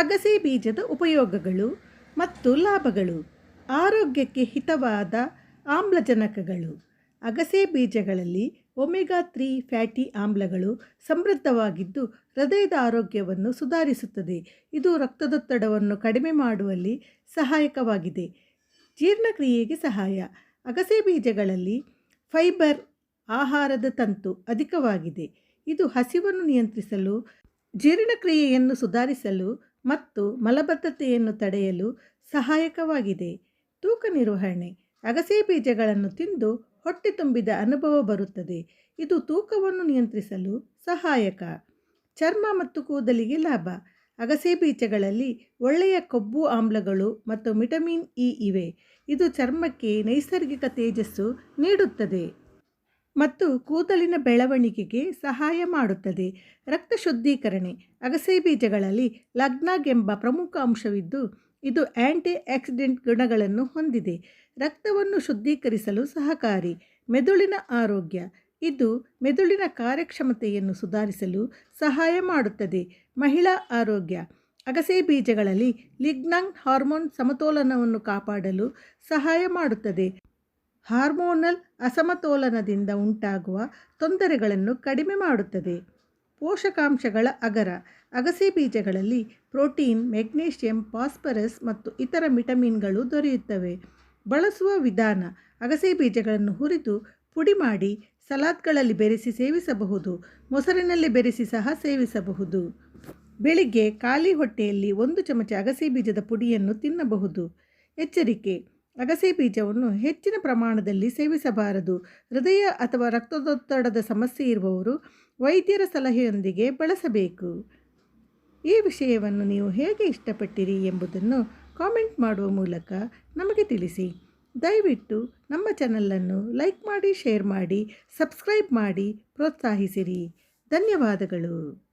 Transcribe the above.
ಅಗಸೆ ಬೀಜದ ಉಪಯೋಗಗಳು ಮತ್ತು ಲಾಭಗಳು. ಆರೋಗ್ಯಕ್ಕೆ ಹಿತವಾದ ಆಮ್ಲಜನಕಗಳು. ಅಗಸೆ ಬೀಜಗಳಲ್ಲಿ ಒಮೆಗಾ ತ್ರೀ ಫ್ಯಾಟಿ ಆಮ್ಲಗಳು ಸಮೃದ್ಧವಾಗಿದ್ದು ಹೃದಯದ ಆರೋಗ್ಯವನ್ನು ಸುಧಾರಿಸುತ್ತದೆ. ಇದು ರಕ್ತದೊತ್ತಡವನ್ನು ಕಡಿಮೆ ಮಾಡುವಲ್ಲಿ ಸಹಾಯಕವಾಗಿದೆ. ಜೀರ್ಣಕ್ರಿಯೆಗೆ ಸಹಾಯ. ಅಗಸೆ ಬೀಜಗಳಲ್ಲಿ ಫೈಬರ್ ಆಹಾರದ ತಂತು ಅಧಿಕವಾಗಿದೆ. ಇದು ಹಸಿವನ್ನು ನಿಯಂತ್ರಿಸಲು, ಜೀರ್ಣಕ್ರಿಯೆಯನ್ನು ಸುಧಾರಿಸಲು ಮತ್ತು ಮಲಬದ್ಧತೆಯನ್ನು ತಡೆಯಲು ಸಹಾಯಕವಾಗಿದೆ. ತೂಕ ನಿರ್ವಹಣೆ. ಅಗಸೆ ಬೀಜಗಳನ್ನು ತಿಂದು ಹೊಟ್ಟೆ ತುಂಬಿದ ಅನುಭವ ಬರುತ್ತದೆ. ಇದು ತೂಕವನ್ನು ನಿಯಂತ್ರಿಸಲು ಸಹಾಯಕ. ಚರ್ಮ ಮತ್ತು ಕೂದಲಿಗೆ ಲಾಭ. ಅಗಸೆ ಬೀಜಗಳಲ್ಲಿ ಒಳ್ಳೆಯ ಕೊಬ್ಬು ಆಮ್ಲಗಳು ಮತ್ತು ವಿಟಮಿನ್ ಇ ಇವೆ. ಇದು ಚರ್ಮಕ್ಕೆ ನೈಸರ್ಗಿಕ ತೇಜಸ್ಸು ನೀಡುತ್ತದೆ. ಮತ್ತು ಕೂದಲಿನ ಬೆಳವಣಿಗೆಗೆ ಸಹಾಯ ಮಾಡುತ್ತದೆ. ರಕ್ತ ಶುದ್ಧೀಕರಣೆ, ಅಗಸೆ ಬೀಜಗಳಲ್ಲಿ ಲಗ್ನಾಗ್ ಎಂಬ ಪ್ರಮುಖ ಅಂಶವಿದ್ದು, ಇದು ಆ್ಯಂಟಿ ಆಕ್ಸಿಡೆಂಟ್ ಗುಣಗಳನ್ನು ಹೊಂದಿದೆ. ರಕ್ತವನ್ನು ಶುದ್ಧೀಕರಿಸಲು ಸಹಕಾರಿ, ಮೆದುಳಿನ ಆರೋಗ್ಯ, ಇದು ಮೆದುಳಿನ ಕಾರ್ಯಕ್ಷಮತೆಯನ್ನು ಸುಧಾರಿಸಲು ಸಹಾಯ ಮಾಡುತ್ತದೆ. ಮಹಿಳಾ ಆರೋಗ್ಯ, ಅಗಸೆ ಬೀಜಗಳಲ್ಲಿ ಲಿಗ್ನಾಂಗ್ ಹಾರ್ಮೋನ್ ಸಮತೋಲನವನ್ನು ಕಾಪಾಡಲು ಸಹಾಯ ಮಾಡುತ್ತದೆ. ಹಾರ್ಮೋನಲ್ ಅಸಮತೋಲನದಿಂದ ಉಂಟಾಗುವ ತೊಂದರೆಗಳನ್ನು ಕಡಿಮೆ ಮಾಡುತ್ತದೆ. ಪೋಷಕಾಂಶಗಳ ಅಗರ, ಅಗಸೆ ಬೀಜಗಳಲ್ಲಿ ಪ್ರೋಟೀನ್, ಮೆಗ್ನೀಷಿಯಂ, ಫಾಸ್ಫರಸ್ ಮತ್ತು ಇತರ ವಿಟಮಿನ್ಗಳು ದೊರೆಯುತ್ತವೆ. ಬಳಸುವ ವಿಧಾನ, ಅಗಸೆ ಬೀಜಗಳನ್ನು ಹುರಿದು ಪುಡಿ ಮಾಡಿ ಸಲಾಡ್ಗಳಲ್ಲಿ ಬೆರೆಸಿ ಸೇವಿಸಬಹುದು, ಮೊಸರಿನಲ್ಲಿ ಬೆರೆಸಿ ಸಹ ಸೇವಿಸಬಹುದು. ಬೆಳಿಗ್ಗೆ ಖಾಲಿ ಹೊಟ್ಟೆಯಲ್ಲಿ ಒಂದು ಚಮಚ ಅಗಸೆ ಬೀಜದ ಪುಡಿಯನ್ನು ತಿನ್ನಬಹುದು. ಎಚ್ಚರಿಕೆ ಅಗಸೆ ಬೀಜವನ್ನು ಹೆಚ್ಚಿನ ಪ್ರಮಾಣದಲ್ಲಿ ಸೇವಿಸಬಾರದು. ಹೃದಯ ಅಥವಾ ರಕ್ತದೊತ್ತಡದ ಸಮಸ್ಯೆ ಇರುವವರು ವೈದ್ಯರ ಸಲಹೆಯೊಂದಿಗೆ ಬಳಸಬೇಕು. ಈ ವಿಷಯವನ್ನು ನೀವು ಹೇಗೆ ಇಷ್ಟಪಟ್ಟಿರಿ ಎಂಬುದನ್ನು ಕಾಮೆಂಟ್ ಮಾಡುವ ಮೂಲಕ ನಮಗೆ ತಿಳಿಸಿ. ದಯವಿಟ್ಟು ನಮ್ಮ ಚಾನಲನ್ನು ಲೈಕ್ ಮಾಡಿ, ಶೇರ್ ಮಾಡಿ, ಸಬ್ಸ್ಕ್ರೈಬ್ ಮಾಡಿ ಪ್ರೋತ್ಸಾಹಿಸಿರಿ. ಧನ್ಯವಾದಗಳು.